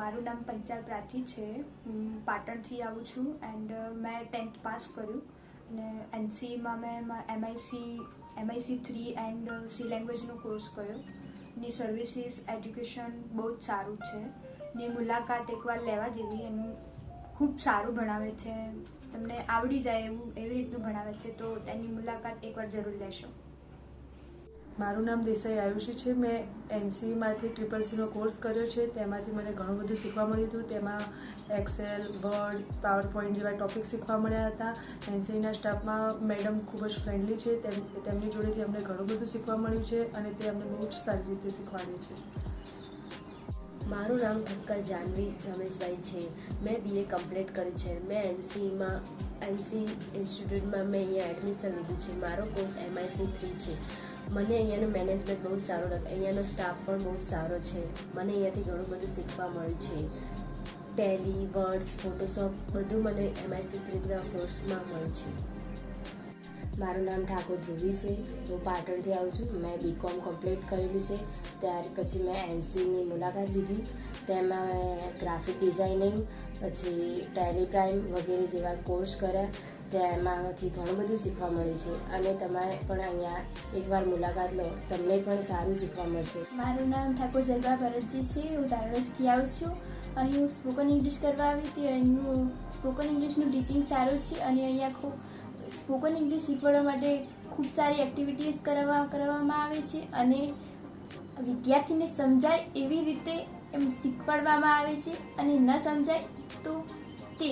મારું નામ પંચાલ પ્રાચી છે. હું પાટણથી આવું છું એન્ડ મેં ટેન્થ પાસ કર્યું. અને એનસીમાં મેં MIC MIC three and C લેંગ્વેજનો course કર્યો. ની સર્વિસીસ, એજ્યુકેશન બહુ જ સારું છે. ની મુલાકાત એકવાર લેવા જેવી એનું ખૂબ સારું ભણાવે છે. તમને આવડી જાય એવું, એવી રીતનું ભણાવે છે, તો તેની મુલાકાત એકવાર જરૂર લેશો. મારું નામ દેસાઈ આયુષી છે. મેં એનસીમાંથી ટ્રિપલ સીનો કોર્સ કર્યો છે. તેમાંથી મને ઘણું બધું શીખવા મળ્યું હતું. તેમાં એક્સેલ વર્ડ પાવર પોઈન્ટ જેવા ટોપિક શીખવા મળ્યા હતા. એનસીના સ્ટાફમાં મેડમ ખૂબ જ ફ્રેન્ડલી છે. તેમ, તેમની જોડેથી અમને ઘણું બધું શીખવા મળ્યું છે અને તે અમને બહુ જ સારી રીતે શીખવાડે છે. મારું નામ ઠક્કર જાનવી રમેશભાઈ છે. મેં બીએ કમ્પ્લીટ કર્યું છે. મેં એનસીમાં એનસી ઇન્સ્ટિટ્યૂટમાં મેં અહીંયા એડમિશન લીધું છે. મારો કોર્સ એમઆઈસી થ્રી છે. મને અહીંયાનું મેનેજમેન્ટ બહુ સારું લાગે, અહીંયાનો સ્ટાફ પણ બહુ સારો છે. મને અહીંયાથી ઘણું બધું શીખવા મળ્યું છે. ટેલી વર્ડ્સ ફોટોશોપ બધું મને એમઆઈસી થ્રીના કોર્સમાં મળ્યું છે. મારું નામ ઠાકોર ધ્રુવી છે. હું પાટણથી આવું છું. મેં બીકોમ કમ્પ્લીટ કરેલું છે. ત્યાર પછી મેં એનસીની મુલાકાત લીધી. તેમાં મેં ગ્રાફિક ડિઝાઇનિંગ પછી ટેલી પ્રાઇમ વગેરે જેવા કોર્સ કર્યા. તેમાંથી ઘણું બધું શીખવા મળ્યું છે. અને તમારે પણ અહીંયા એકવાર મુલાકાત લો. તમને પણ સારું શીખવા મળશે. મારું નામ ઠાકોર જલબા ભરતજી છે. હું તારણસથી આવું છું. અહીં હું સ્પોકન ઇંગ્લિશ કરવા આવી હતી. અહીંનું સ્પોકન ઇંગ્લિશનું ટીચિંગ સારું છે. અને અહીંયા ખૂબ સ્પોકન ઇંગ્લિશ શીખવાડવા માટે ખૂબ સારી એક્ટિવિટીઝ કરવા કરવામાં આવે છે અને વિદ્યાર્થીને સમજાય એવી રીતે એમ શીખવાડવામાં આવે છે અને ન સમજાય તો તે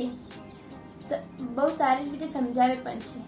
બહુ સારી રીતે સમજાવે પણ છે.